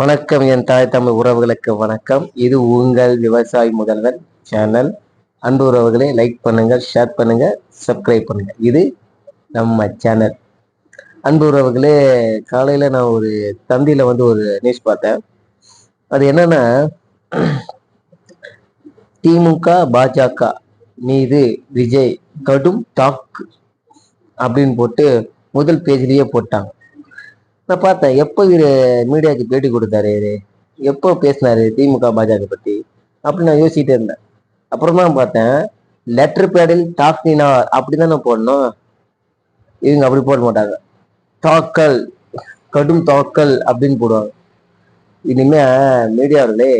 வணக்கம் என் தாய் தமிழ் உறவுகளுக்கு வணக்கம். இது உங்கள் விவசாய முதல்வர் சேனல். அன்பு உறவுகளை லைக் பண்ணுங்க ஷேர் பண்ணுங்க சப்ஸ்கிரைப் பண்ணுங்க. இது நம்ம சேனல். அன்பு உறவுகளே காலையில நான் ஒரு தந்தியில வந்து ஒரு நியூஸ் பார்த்தேன். அது என்னன்னா திமுக பாஜக மீது விஜய் கடும் டாக் அப்படின்னு போட்டு முதல் பேஜ்லயே போட்டாங்க. நான் பார்த்தேன் எப்போ இவர் மீடியாவுக்கு பேட்டி கொடுத்தாரு? இவர் எப்போ பேசினாரு திமுக பாஜக பற்றி அப்படின்னு நான் யோசிச்சுட்டே இருந்தேன். அப்புறமா பார்த்தேன் லெட்டர் பேடில் டாக்னினா அப்படி தானே போடணும்? இவங்க அப்படி போட மாட்டாங்க. தாக்கல் கடும் தாக்கல் அப்படின்னு போடுவாங்க. இனிமே மீடியாவிலே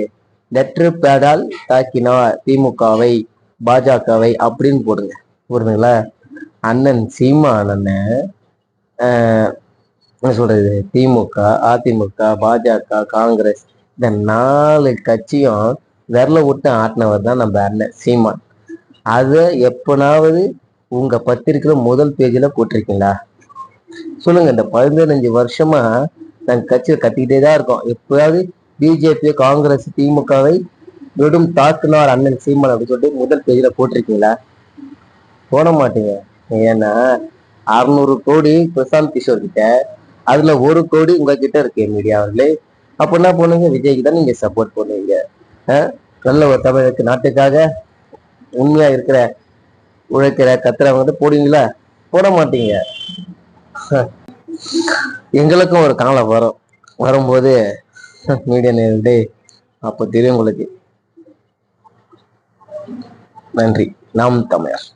லெட்டர் பேடால் தாக்கினார் திமுகவை பாஜகவை அப்படின்னு போடுங்க. புரியுதுங்களா அண்ணன் சீமா அண்ணன் என்ன சொல்றது? திமுக அதிமுக பாஜக காங்கிரஸ் இந்த நாலு கட்சியும் விரல விட்டு ஆட்டினவர் தான் நம்ம அண்ணன் சீமான். அதை எப்பனாவது உங்க பத்திரிக்கையில முதல் பேஜில் போட்டிருக்கீங்களா? சொல்லுங்க இந்த பதினஞ்சு வருஷமா நாங்க கட்சியை கத்திக்கிட்டே தான் இருக்கோம். எப்பயாவது பிஜேபி காங்கிரஸ் திமுகவை விடும் தாக்குனார் அண்ணன் சீமான் அப்படின்னு சொல்லிட்டு முதல் பேஜில் போட்டிருக்கீங்களா? போட மாட்டீங்க. ஏன்னா அறுநூறு கோடி பிரசாந்த் கிஷோர் கிட்ட அதுல ஒரு கோடி உங்ககிட்ட இருக்கு மீடியாவிலே அப்போ என்ன பண்ணுங்க? விஜய்க்கு தான் நீங்க சப்போர்ட் பண்ணுவீங்க. நல்ல ஒரு தமிழருக்கு நாட்டுக்காக உண்மையா இருக்கிற உழைக்கிற கத்துறவங்க வந்து போடுவீங்களா? போட மாட்டீங்க. எங்களுக்கும் ஒரு காலம் வரும். வரும்போது மீடியா நேரடி அப்போ தெரியும் உங்களுக்கு. நன்றி. நாம் தமிழர்.